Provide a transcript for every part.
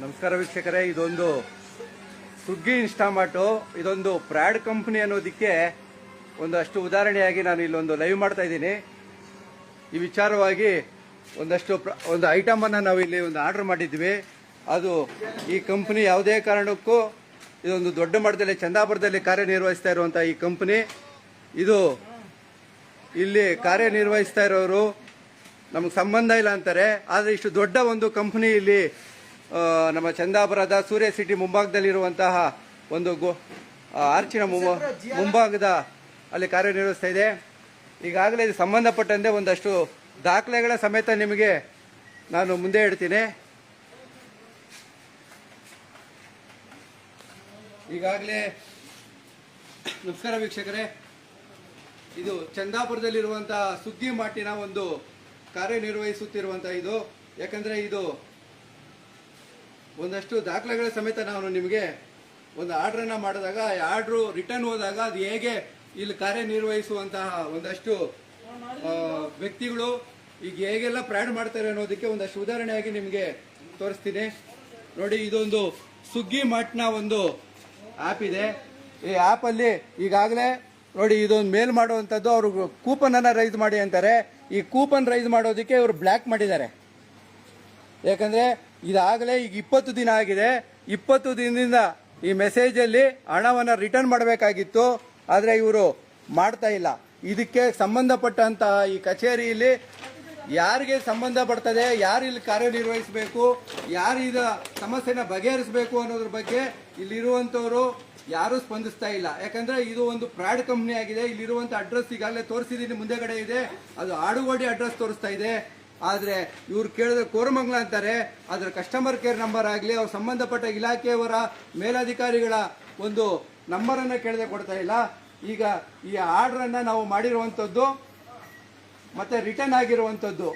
ನಮಸ್ಕಾರ ವೀಕ್ಷಕರೇ, ಇದೊಂದು ಸುಗ್ಗಿ ಇನ್ಸ್ಟಾಮಾಟು ಇದೊಂದು ಪ್ರಾಡ್ ಕಂಪ್ನಿ ಅನ್ನೋದಕ್ಕೆ ಒಂದಷ್ಟು ಉದಾಹರಣೆಯಾಗಿ ನಾನು ಇಲ್ಲೊಂದು ಲೈವ್ ಮಾಡ್ತಾ ಇದ್ದೀನಿ. ಈ ವಿಚಾರವಾಗಿ ಒಂದಷ್ಟು ಒಂದು ಐಟಮನ್ನು ನಾವು ಇಲ್ಲಿ ಒಂದು ಆರ್ಡರ್ ಮಾಡಿದ್ವಿ. ಅದು ಈ ಕಂಪ್ನಿ ಯಾವುದೇ ಕಾರಣಕ್ಕೂ ಇದೊಂದು ದೊಡ್ಡ ಮಟ್ಟದಲ್ಲಿ, ಚಂದಾಪುರದಲ್ಲಿ ಕಾರ್ಯನಿರ್ವಹಿಸ್ತಾ ಇರುವಂಥ ಈ ಕಂಪ್ನಿ. ಇದು ಇಲ್ಲಿ ಕಾರ್ಯನಿರ್ವಹಿಸ್ತಾ ಇರೋರು ನಮಗೆ ಸಂಬಂಧ ಇಲ್ಲ ಅಂತಾರೆ, ಆದರೆ ಇಷ್ಟು ದೊಡ್ಡ ಒಂದು ಕಂಪ್ನಿ ಇಲ್ಲಿ ನಮ್ಮ ಚಂದಾಪುರದ ಸೂರ್ಯ ಸಿಟಿ ಮುಂಭಾಗದಲ್ಲಿರುವಂತಹ ಒಂದು ಗೋ ಆರ್ಚಿನ ಮುಂಭ ಮುಂಭಾಗದ ಅಲ್ಲಿ ಕಾರ್ಯನಿರ್ವಹಿಸ್ತಾ ಇದೆ. ಈಗಾಗಲೇ ಇದು ಸಂಬಂಧಪಟ್ಟಂತೆ ಒಂದಷ್ಟು ದಾಖಲೆಗಳ ಸಮೇತ ನಿಮಗೆ ನಾನು ಮುಂದೆ ಇಡ್ತೀನಿ ಈಗಾಗಲೇ ನಮಸ್ಕಾರ ವೀಕ್ಷಕರೇ. ಇದು ಚಂದಾಪುರದಲ್ಲಿರುವಂತಹ ಸುಗ್ಗಿ ಮಾಟಿನ ಒಂದು ಕಾರ್ಯನಿರ್ವಹಿಸುತ್ತಿರುವಂತಹ ಇದು. ಯಾಕಂದ್ರೆ ಇದು ಒಂದಷ್ಟು ದಾಖಲೆಗಳ ಸಮೇತ ನಾನು ನಿಮಗೆ ಒಂದು ಆರ್ಡ್ರನ್ನ ಮಾಡಿದಾಗ ಆರ್ಡ್ರು ರಿಟರ್ನ್ ಹೋದಾಗ ಅದು ಹೇಗೆ ಇಲ್ಲಿ ಕಾರ್ಯನಿರ್ವಹಿಸುವಂತಹ ಒಂದಷ್ಟು ವ್ಯಕ್ತಿಗಳು ಈಗ ಹೇಗೆಲ್ಲ ಪ್ರಯಾಣ ಮಾಡ್ತಾರೆ ಅನ್ನೋದಕ್ಕೆ ಒಂದಷ್ಟು ಉದಾಹರಣೆಯಾಗಿ ನಿಮಗೆ ತೋರಿಸ್ತೀನಿ. ನೋಡಿ, ಇದೊಂದು ಸುಗ್ಗಿ ಮಾಟ್ನ ಒಂದು ಆ್ಯಪ್ ಇದೆ. ಈ ಆ್ಯಪಲ್ಲಿ ಈಗಾಗಲೇ ನೋಡಿ, ಇದೊಂದು ಮೇಲ್ ಮಾಡುವಂಥದ್ದು, ಅವರು ಕೂಪನನ್ನು ರೈಸ್ ಮಾಡಿ ಅಂತಾರೆ. ಈ ಕೂಪನ್ ರೈಸ್ ಮಾಡೋದಕ್ಕೆ ಇವರು ಬ್ಲ್ಯಾಕ್ ಮಾಡಿದ್ದಾರೆ. ಯಾಕಂದ್ರೆ ಇದಾಗಲೇ ಈಗ ಇಪ್ಪತ್ತು ದಿನ ಆಗಿದೆ. ಇಪ್ಪತ್ತು ದಿನದಿಂದ ಈ ಮೆಸೇಜಲ್ಲಿ ಹಣವನ್ನು ರಿಟರ್ನ್ ಮಾಡಬೇಕಾಗಿತ್ತು. ಆದರೆ ಇವರು ಮಾಡ್ತಾ ಇಲ್ಲ. ಇದಕ್ಕೆ ಸಂಬಂಧಪಟ್ಟಂತಹ ಈ ಕಚೇರಿಯಲ್ಲಿ ಯಾರಿಗೆ ಸಂಬಂಧ ಪಡ್ತದೆ, ಯಾರು ಇಲ್ಲಿ ಕಾರ್ಯನಿರ್ವಹಿಸಬೇಕು, ಯಾರು ಇದ ಸಮಸ್ಯೆನ ಬಗೆಹರಿಸಬೇಕು ಅನ್ನೋದ್ರ ಬಗ್ಗೆ ಇಲ್ಲಿರುವಂಥವರು ಯಾರೂ ಸ್ಪಂದಿಸ್ತಾ ಇಲ್ಲ. ಯಾಕಂದ್ರೆ ಇದು ಒಂದು ಪ್ರಾಡ್ ಕಂಪ್ನಿ ಆಗಿದೆ. ಇಲ್ಲಿರುವಂತ ಅಡ್ರೆಸ್ ಈಗಾಗಲೇ ತೋರಿಸಿದೀನಿ, ಮುಂದೆಗಡೆ ಇದೆ. ಅದು ಆಡುಗೋಡಿ ಅಡ್ರೆಸ್ ತೋರಿಸ್ತಾ ಇದೆ. ಆದ್ರೆ ಇವ್ರು ಕೇಳಿದ್ರೆ ಕೋರಮಂಗ್ಲ ಅಂತಾರೆ ಅದರ ಕಸ್ಟಮರ್ ಕೇರ್ ನಂಬರ್ ಆಗಲಿ ಅವ್ರ ಸಂಬಂಧಪಟ್ಟ ಇಲಾಖೆಯವರ ಮೇಲಧಿಕಾರಿಗಳ ಒಂದು ನಂಬರನ್ನು ಕೇಳದೆ ಕೊಡ್ತಾ ಇಲ್ಲ. ಈಗ ಈ ಆರ್ಡ್ರನ್ನು ನಾವು ಮಾಡಿರುವಂಥದ್ದು ಮತ್ತೆ ರಿಟರ್ನ್ ಆಗಿರುವಂಥದ್ದು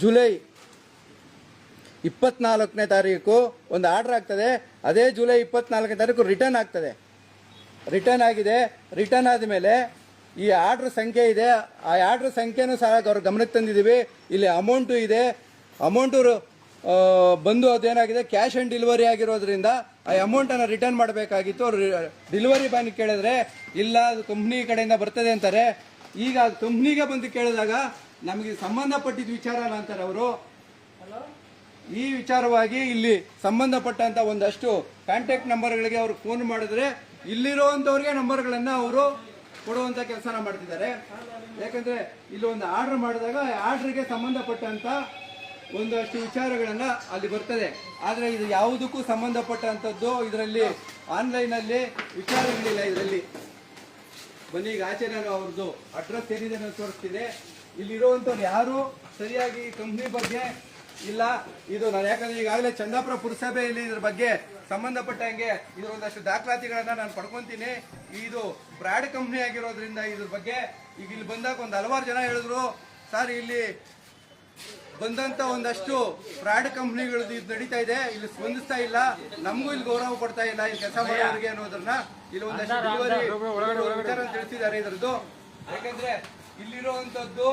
ಜುಲೈ ಇಪ್ಪತ್ನಾಲ್ಕನೇ ತಾರೀಕು ಒಂದು ಆರ್ಡರ್ ಆಗ್ತದೆ. ಅದೇ ಜುಲೈ ಇಪ್ಪತ್ನಾಲ್ಕನೇ ತಾರೀಕು ರಿಟರ್ನ್ ಆಗ್ತದೆ. ರಿಟರ್ನ್ ಆಗಿದೆ. ರಿಟರ್ನ್ ಆದಮೇಲೆ ಈ ಆರ್ಡ್ರ್ ಸಂಖ್ಯೆ ಇದೆ. ಆ ಆರ್ಡ್ರ್ ಸಂಖ್ಯೆನೂ ಸಹ ಅವ್ರ ಗಮನಕ್ಕೆ ತಂದಿದ್ದೀವಿ. ಇಲ್ಲಿ ಅಮೌಂಟು ಇದೆ. ಅಮೌಂಟು ಬಂದು ಅದೇನಾಗಿದೆ? ಕ್ಯಾಶ್ ಆನ್ ಡೆಲಿವರಿ ಆಗಿರೋದ್ರಿಂದ ಆ ಅಮೌಂಟನ್ನು ರಿಟರ್ನ್ ಮಾಡಬೇಕಾಗಿತ್ತು. ಅವ್ರು ಡೆಲಿವರಿ ಬಾಯ್ನಿಗೆ ಕೇಳಿದ್ರೆ ಇಲ್ಲ ಅದು ಕಂಪ್ನಿ ಕಡೆಯಿಂದ ಬರ್ತದೆ ಅಂತಾರೆ. ಈಗ ಅದು ಕಂಪ್ನಿಗೆ ಬಂದು ಕೇಳಿದಾಗ ನಮಗೆ ಸಂಬಂಧಪಟ್ಟಿದ್ದ ವಿಚಾರ ಅಲ್ಲ ಅಂತಾರೆ ಅವರು. ಈ ವಿಚಾರವಾಗಿ ಇಲ್ಲಿ ಸಂಬಂಧಪಟ್ಟಂತ ಒಂದಷ್ಟು ಕಾಂಟ್ಯಾಕ್ಟ್ ನಂಬರ್ಗಳಿಗೆ ಅವರು ಫೋನ್ ಮಾಡಿದ್ರೆ ಇಲ್ಲಿರುವಂತವ್ರಿಗೆ ನಂಬರ್ಗಳನ್ನು ಅವರು ಕೊಡುವಂತ ಕೆಲಸನ ಮಾಡ್ತಿದ್ದಾರೆ. ಯಾಕಂದ್ರೆ ಇಲ್ಲಿ ಒಂದು ಆರ್ಡರ್ ಮಾಡಿದಾಗ ಆರ್ಡರ್ಗೆ ಸಂಬಂಧಪಟ್ಟಂತ ಒಂದಷ್ಟು ವಿಚಾರಗಳನ್ನ ಅಲ್ಲಿ ಬರ್ತದೆ. ಆದ್ರೆ ಇದು ಯಾವುದಕ್ಕೂ ಸಂಬಂಧಪಟ್ಟಂತದ್ದು ಇದರಲ್ಲಿ ಆನ್ಲೈನ್ ಅಲ್ಲಿ ವಿಚಾರಗಳಿಲ್ಲ ಇದರಲ್ಲಿ. ಬನ್ನಿ, ಈಗ ಆಚೆ ನಾನು ಅವ್ರದ್ದು ಅಡ್ರೆಸ್ ಏನಿದೆ ನಾನು ತೋರಿಸ್ತಿದೆ. ಇಲ್ಲಿರುವಂಥವ್ರು ಯಾರು? ಸರಿಯಾಗಿ ಕಂಪ್ನಿ ಬಗ್ಗೆ ಇಲ್ಲ. ಇದು ನಾನು ಯಾಕಂದ್ರೆ ಈಗಾಗಲೇ ಚಂದಾಪುರ ಪುರಸಭೆಯಲ್ಲಿ ಇದ್ರ ಬಗ್ಗೆ ಸಂಬಂಧಪಟ್ಟಂಗೆ ಇದ್ರ ಒಂದಷ್ಟು ದಾಖಲಾತಿಗಳನ್ನ ನಾನು ಪಡ್ಕೊಂತೀನಿ. ಇದು ಬ್ರಾಡ್ ಕಂಪ್ನಿ ಆಗಿರೋದ್ರಿಂದ ಇದ್ರ ಬಗ್ಗೆ ಈಗ ಇಲ್ಲಿ ಬಂದಾಗ ಒಂದು ಹಲವಾರು ಜನ ಹೇಳಿದ್ರು ಸರ್ ಇಲ್ಲಿ ಬಂದಂತ ಒಂದಷ್ಟು ಫ್ರಾಡ್ ಕಂಪ್ನಿಗಳದ್ದು ಇದು ನಡೀತಾ ಇದೆ ಇಲ್ಲಿ ಸ್ಪಂದಿಸ್ತಾ ಇಲ್ಲ ನಮಗೂ ಇಲ್ಲಿ ಗೌರವ ಕೊಡ್ತಾ ಇಲ್ಲ ಇಲ್ಲಿ ಕೆಲಸ ಮಾಡೋರಿಗೆ ಅನ್ನೋದನ್ನ. ಇಲ್ಲಿ ಒಂದಷ್ಟು ಡೆಲಿವರಿ ವಿಚಾರ ತಿಳಿಸಿದ್ದಾರೆ ಇದರದ್ದು. ಯಾಕಂದ್ರೆ ಇಲ್ಲಿರುವಂತದ್ದು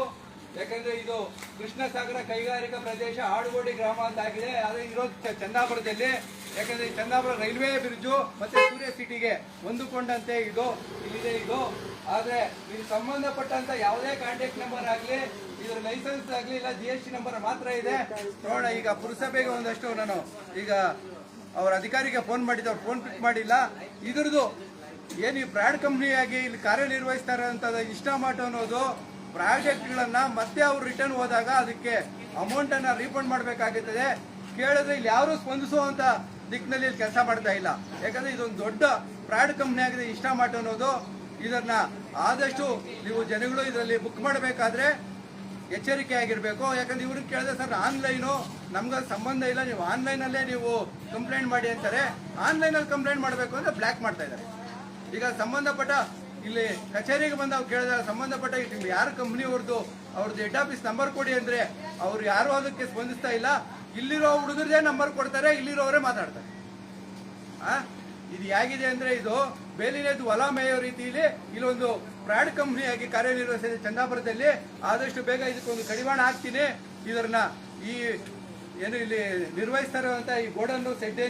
ಯಾಕಂದ್ರೆ ಇದು ಕೃಷ್ಣ ಸಾಗರ ಕೈಗಾರಿಕಾ ಪ್ರದೇಶ ಆಡುಗೋಡಿ ಗ್ರಾಮ ಅಂತ ಆಗಿದೆ. ಅದೇ ಇರೋದು ಚಂದಾಪುರದಲ್ಲಿ. ಯಾಕಂದ್ರೆ ಚಂದಾಪುರ ರೈಲ್ವೆ ಬ್ರಿಡ್ಜು ಮತ್ತೆ ಸೂರ್ಯ ಸಿಟಿಗೆ ಹೊಂದಿಕೊಂಡಂತೆ ಇದು, ಇಲ್ಲಿದೆ ಇದು. ಆದ್ರೆ ಇದು ಸಂಬಂಧಪಟ್ಟಂತ ಯಾವುದೇ ಕಾಂಟ್ಯಾಕ್ಟ್ ನಂಬರ್ ಆಗ್ಲಿ, ಇದ್ರ ಲೈಸೆನ್ಸ್ ಆಗ್ಲಿ, ಇಲ್ಲ ಜಿ ಎಸ್ ಟಿ ನಂಬರ್ ಮಾತ್ರ ಇದೆ. ನೋಡೋಣ, ಈಗ ಪುರಸಭೆಗೆ ಒಂದಷ್ಟು ನಾನು ಈಗ ಅವ್ರ ಅಧಿಕಾರಿಗೆ ಫೋನ್ ಮಾಡಿದ್ದು, ಅವ್ರು ಫೋನ್ ಪಿಕ್ ಮಾಡಿಲ್ಲ. ಇದ್ರದ್ದು ಏನು ಈ ಬ್ರಾಡ್ ಕಂಪ್ನಿಯಾಗಿ ಇಲ್ಲಿ ಕಾರ್ಯನಿರ್ವಹಿಸ್ತಾ ಇಷ್ಟ ಇಷ್ಟಮಾಟೋ ಅನ್ನೋದು ಪ್ರಾಜೆಕ್ಟ್ಗಳನ್ನ ಮತ್ತೆ ಅವ್ರು ರಿಟರ್ನ್ ಹೋದಾಗ ಅದಕ್ಕೆ ಅಮೌಂಟ್ ಅನ್ನ ರೀಫಂಡ್ ಮಾಡಬೇಕಾಗುತ್ತದೆ ಕೇಳಿದ್ರೆ ಇಲ್ಲಿ ಯಾರು ಸ್ಪಂದಿಸುವಂತ ದಿಕ್ಕಿನಲ್ಲಿ ಇಲ್ಲಿ ಕೆಲಸ ಮಾಡ್ತಾ ಇಲ್ಲ. ಯಾಕಂದ್ರೆ ಇದೊಂದು ದೊಡ್ಡ ಪ್ರಾಡ್ ಕಂಪ್ನಿ ಆಗಿದೆ ಇಷ್ಟಮಾಟೋ ಅನ್ನೋದು. ಇದನ್ನ ಆದಷ್ಟು ನೀವು ಜನಗಳು ಇದರಲ್ಲಿ ಬುಕ್ ಮಾಡಬೇಕಾದ್ರೆ ಎಚ್ಚರಿಕೆ ಆಗಿರಬೇಕು. ಯಾಕಂದ್ರೆ ಇವ್ರಿಗೆ ಕೇಳಿದ್ರೆ ಸರ್ ಆನ್ಲೈನು ನಮ್ಗೆ ಸಂಬಂಧ ಇಲ್ಲ. ನೀವು ಆನ್ಲೈನಲ್ಲೇ ನೀವು ಕಂಪ್ಲೇಂಟ್ ಮಾಡಿ ಅಂತಾರೆ. ಆನ್ಲೈನಲ್ಲಿ ಕಂಪ್ಲೇಂಟ್ ಮಾಡಬೇಕು ಅಂದ್ರೆ ಬ್ಲ್ಯಾಕ್ ಮಾಡ್ತಾ ಇದ್ದಾರೆ. ಈಗ ಸಂಬಂಧಪಟ್ಟ ಇಲ್ಲಿ ಕಚೇರಿಗೆ ಬಂದು ಅವ್ರು ಕೇಳಿದಾಗ ಸಂಬಂಧಪಟ್ಟ ನಿಮ್ಗೆ ಯಾರು ಕಂಪ್ನಿ ಅವ್ರದ್ದು ಹೆಡ್ ಆಫೀಸ್ ನಂಬರ್ ಕೊಡಿ ಅಂದ್ರೆ ಅವ್ರು ಯಾರು ಅದಕ್ಕೆ ಸ್ಪಂದಿಸ್ತಾ ಇಲ್ಲ. ಇಲ್ಲಿರೋ ಹುಡುಗರದೇ ನಂಬರ್ ಕೊಡ್ತಾರೆ, ಇಲ್ಲಿರೋರೇ ಮಾತಾಡ್ತಾರೆ. ಆ? ಇದು ಹೇಗಿದೆ ಅಂದ್ರೆ ಇದು ಬೇಲಿನೇದು ಹೊಲ ಮೇಯೋ ರೀತಿಯಲ್ಲಿ ಇಲ್ಲೊಂದು ಪ್ರಾಡ್ ಕಂಪ್ನಿಯಾಗಿ ಕಾರ್ಯನಿರ್ವಹಿಸಿದೆ ಚಂದಾಪುರದಲ್ಲಿ. ಆದಷ್ಟು ಬೇಗ ಇದಕ್ಕೊಂದು ಕಡಿವಾಣ ಹಾಕ್ತೀನಿ. ಇದನ್ನ ಈ, ಏನು ಇಲ್ಲಿ ನಿರ್ವಹಿಸ್ತಾ ಇರುವಂತ ಈ ಗೋಡನ್ನು ಸೆಡ್